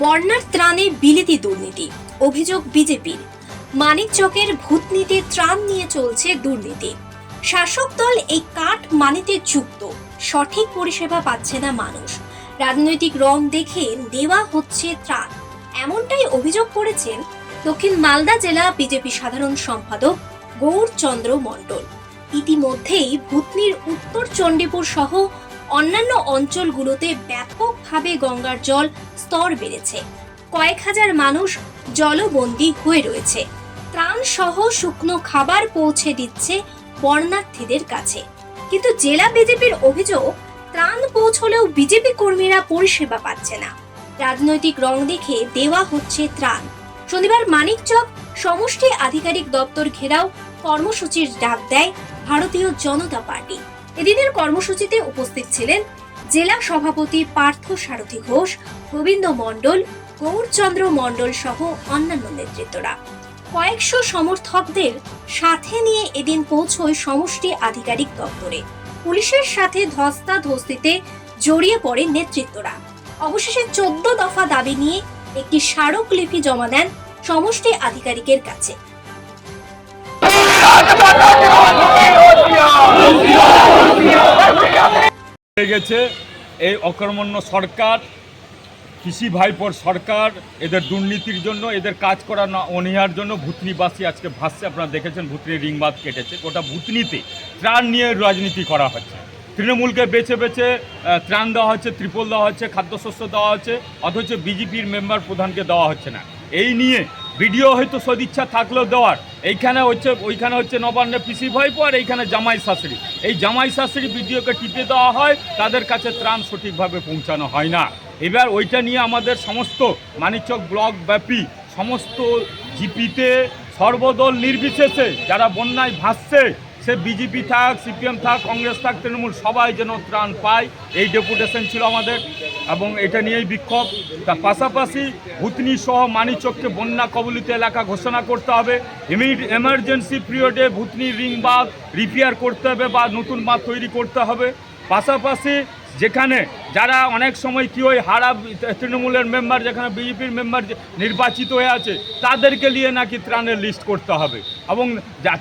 বর্ণার ত্রাণে বিলিতি দুর্নীতি, অভিযোগ বিজেপির। মানিকচকের ভূতনীতির ত্রাণ নিয়ে চলছে দুর্নীতি। শাসক দল এই কাঠ মানিতে যুক্ত, সঠিক পরিষেবা পাচ্ছে না মানুষ। রাজনৈতিক রং দেখে দেওয়া হচ্ছে ত্রাণ। এমনটাই অভিযোগ করেছেন দক্ষিণ মালদা জেলা বিজেপি সাধারণ সম্পাদক গৌরচন্দ্র মণ্ডল। ইতিমধ্যেই ভূতনির উত্তর চণ্ডীপুর সহ অন্যান্য অঞ্চলগুলোতে ব্যাপকভাবে গঙ্গার জল স্তর বেড়েছে। কয়েক হাজার মানুষ জলবন্দী হয়ে রয়েছে। ত্রাণ সহ শুকনো খাবার পৌঁছে দিচ্ছে বর্ণার্থীদের কাছে। কিন্তু জেলা বিজেপির অভিযোগ, ত্রাণ পৌঁছলেও বিজেপি কর্মীরা পরিষেবা পাচ্ছে না। রাজনৈতিক রং দেখে দেওয়া হচ্ছে ত্রাণ। শনিবার মানিকচক সমষ্টি আধিকারিক দপ্তর ঘেরাও কর্মসূচির ডাক দেয় ভারতীয় জনতা পার্টি। এদিনের কর্মসূচিতে উপস্থিত ছিলেন জেলা সভাপতি পার্থ সারথী ঘোষ গোবিন্দ মণ্ডল, গৌরচন্দ্র মণ্ডল সহ অন্যান্য নেতৃত্বরা। কয়েকশো সমর্থকদের সাথে নিয়ে এদিন পৌঁছয় সমষ্টি আধিকারিক দপ্তরে। পুলিশের সাথে ধস্তাধস্তিতে জড়িয়ে পড়ে নেতৃত্বরা। অবশেষে চোদ্দ দফা দাবি নিয়ে একটি স্মারকলিপি জমা দেন সমষ্টি আধিকারিকের কাছে হয়ে গেছে। এই অকর্মণ্য সরকার, কৃষি ভাইপোর সরকার, এদের দুর্নীতির জন্য, এদের কাজ করা না, অনীহার জন্য ভূতনিবাসী আজকে ভাসছে। আপনারা দেখেছেন, ভূতনির রিংবাদ কেটেছে। গোটা ভূতনিতে ত্রাণ নিয়ে রাজনীতি করা হচ্ছে। তৃণমূলকে বেছে বেছে ত্রাণ দেওয়া হচ্ছে, ত্রিপল দেওয়া হচ্ছে, খাদ্যশস্য দেওয়া হচ্ছে, অথচ বিজেপির মেম্বার প্রধানকে দেওয়া হচ্ছে না। এই নিয়ে ভিডিও হয়তো সদিচ্ছা থাকলেও দেওয়ার এইখানে হচ্ছে, ওইখানে হচ্ছে নবান্নে পিসি ভাইপো আর এইখানে জামাই শাশুড়ি। এই জামাই শাশুড়ি বিডিওকে টিপে দেওয়া হয়, তাদের কাছে ত্রাণ সঠিকভাবে পৌঁছানো হয় না। এবার ওইটা নিয়ে আমাদের সমস্ত মানিকচক ব্লক ব্যাপী সমস্ত জিপিতে সর্বদল নির্বিশেষে যারা বন্যায় ভাসছে সে বিজেপি থাক, সিপিএম থাক, কংগ্রেস থাক, তৃণমূল সবাই যেন ত্রাণ পায়। এই ডেপুটেশন ছিল আমাদের এবং এটা নিয়েই বিক্ষোভ। তার পাশাপাশি হুতনি সহ মানিচককে বন্যা কবলিত এলাকা ঘোষণা করতে হবে। এমার্জেন্সি পিরিয়ডে ভুতনি রিং বাঁধ রিপেয়ার করতে হবে বা নতুন বাঁধ তৈরি করতে হবে। পাশাপাশি যেখানে যারা অনেক সময় কি ওই হারা তৃণমূলের মেম্বার যেখানে বিজেপির মেম্বার নির্বাচিত হয়ে আছে, তাদেরকে নিয়ে নাকি ত্রাণের লিস্ট করতে হবে। এবং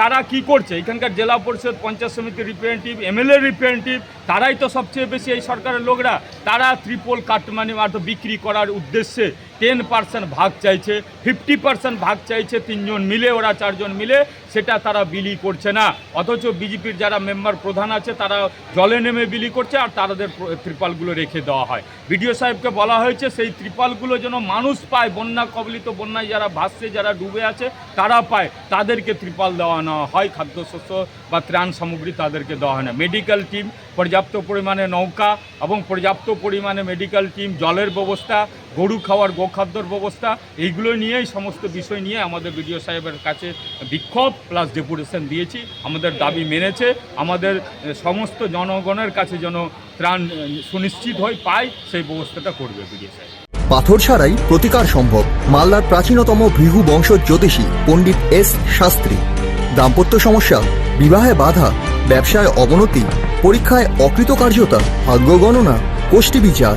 তারা কি করছে? এখানকার জেলা পরিষদ, পঞ্চায়েত সমিতির রিপ্রেজেন্টেটিভ এমএলএ রিপ্রেজেন্টেটিভ তারাই তো সবচেয়ে বেশি এই সরকারের লোকরা। তারা ত্রিপল কাটমানি মাত্র বিক্রি করার উদ্দেশ্যে টেন পার্সেন্ট ভাগ চাইছে ফিফটি পার্সেন্ট ভাগ চাইছে, তিনজন মিলে, ওরা চারজন মিলে, সেটা তারা বিলি করছে না। অথচ বিজেপির যারা মেম্বার প্রধান আছে, তারা জলে নেমে বিলি করছে, আর তাদের ত্রিপালগুলো রেখে দেওয়া হয়। বিডিও সাহেবকে বলা হয়েছে, সেই ত্রিপালগুলো যেন মানুষ পায়, বন্যা কবলিত বন্যায় যারা ভাসছে, যারা ডুবে আছে, তারা পায়। তাদেরকে ত্রিপাল দেওয়া নেওয়া হয়, খাদ্যশস্য বা ত্রাণ সামগ্রী তাদেরকে দেওয়া হয় না। মেডিকেল টিম, পর্যাপ্ত পরিমাণে নৌকা এবং পর্যাপ্ত পরিমাণে মেডিকেল টিম, জলের ব্যবস্থা গরু খাওয়ার, গোখাদ্যর ব্যবস্থা, এইগুলো নিয়েই সমস্ত বিষয় নিয়ে আমাদের বিডিও সাহেবের কাছে বিক্ষোভ প্লাস ডেপুটেশন দিয়েছি। আমাদের দাবি মেনেছে। আমাদের সমস্ত জনগণের কাছে যেন ত্রাণ সুনিশ্চিত হয় পায়, সেই ব্যবস্থাটা করবে বিডিও সাহেব। পাথর ছাড়াই প্রতিকার সম্ভব। মালদার প্রাচীনতম ভৃহু বংশ জ্যোতিষী পণ্ডিত এস শাস্ত্রী। দাম্পত্য সমস্যা, বিবাহে বাধা, ব্যবসায় অবনতি, পরীক্ষায় অকৃতকার্যতা, ভাগ্য গণনা গোষ্ঠী বিচার।